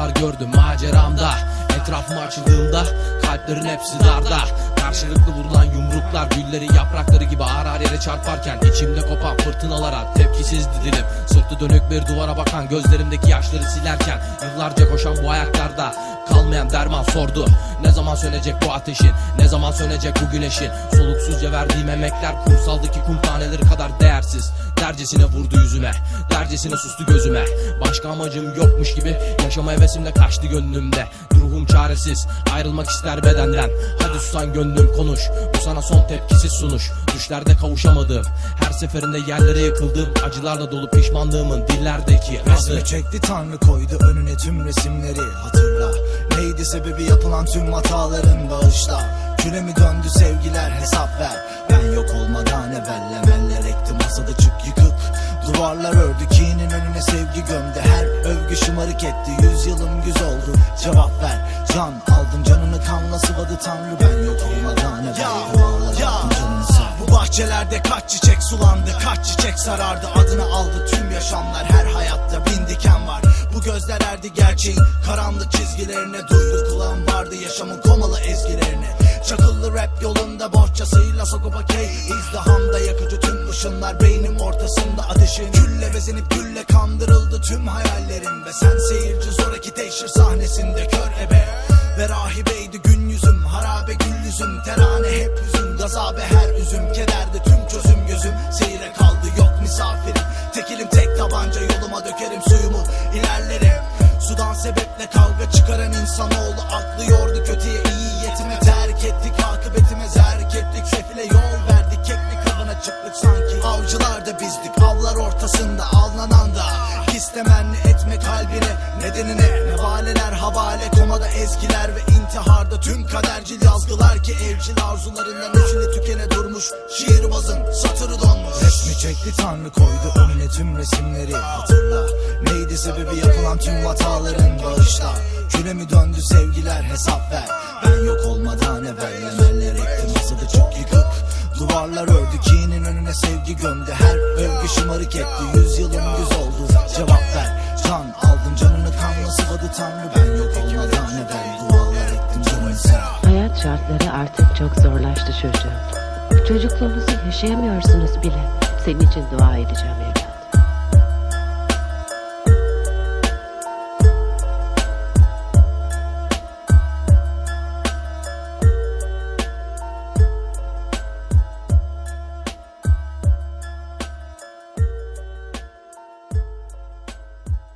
Rüyalar gördüm maceramda. Etrafım açıldığımda kalplerin hepsi darda. Karşılıklı vurulan yumruklar Gülleri yaprakları gibi ağır ağır yere çarparken içimde kopan fırtınalara tepkisiz didilim Sırtı dönük bir duvara bakan Gözlerimdeki yaşları silerken Yıllarca koşan bu ayaklarda Kalmayan derman sordu. Ne zaman sönecek bu ateşin? Ne zaman sönecek bu güneşin? Soluksuzca verdiğim emekler Kumsaldaki kum taneleri kadar değersiz. Dercesine vurdu yüzüme Dercesine sustu gözüme. Başka amacım yokmuş gibi Yaşama hevesimle kaçtı gönlümde. Ruhum çaresiz Ayrılmak ister bedenden. Hadi susan gönlüm konuş. Bu sana son tepkisiz sunuş. Düşlerde kavuşamadım. Her seferinde yerlere yıkıldım. Acılarla dolu pişmanlığımın dillerdeki adı. Resmi çekti tanrı koydu önüne tüm resimleri. Hatırla Neydi sebebi yapılan tüm hataların bağışla. Küle mi döndü sevgiler hesap ver. Ben yok olmadan evvel emeller ekti masada çık yıkık. Duvarlar ördü kinin önüne sevgi gömdü. Her övgü şımarık etti yüzyılım güz oldu Cevap ver can aldım kanla sıvadı tanrı Ben yok olmadan sen Bu bahçelerde kaç çiçek sulandı Kaç çiçek sarardı. Adını aldı tüm yaşamlar Her hayatta bin diken var. Bu gözler erdi gerçeğin Karanlık çizgilerine Duydu. Kulağım vardı yaşamın komalı ezgilerine. Çakıllı rap yolunda bohçasıyla sokup okey. İzdihamda yakıcı tüm ışınlar Beynim ortasında ateşin. Gülle bezenip gülle kandırıldı tüm hayallerim. Ve sen seyirci zoraki teşhir sahnesinde kör ebe. Ve rahibeydi Gazabe her üzüm Kederde tüm çözüm gözüm. Seyre kaldı yok misafirim. Tekilim tek tabanca yoluma dökerim suyumu. İlerlerim Sudan sebeple kavga çıkaran insanoğlu. Aklı yordu kötüye iyi yetime Terk ettik. Akıbetime zerk ettik Sefile yol verdik. Keklik kabına çıktık sanki. Avcılar da bizdik avlar ortasında avlanan da. His temenni etme kalbine nedenine. Nevaleler havale komada ezgiler ve intiharda Tüm kadercil yazgılar ki evcil arzularından Üçüne tükene durmuş şiirbazın satırı donmuş. Resmi çekti tanrı koydu önüne tüm resimleri. Hatırla Neydi sebebi yapılan tüm hataların bağışla. Küle mi döndü sevgiler hesap ver. Ben yok olmadan evvel emeller ekti masada çok yıkık. Duvarlar ördü kinin önüne sevgi gömdü. Her övgü şımarık etti yüzyılım güz oldu şartları artık çok zorlaştı çocuğum. Çocukluğunuzu yaşayamıyorsunuz bile. Senin için dua edeceğim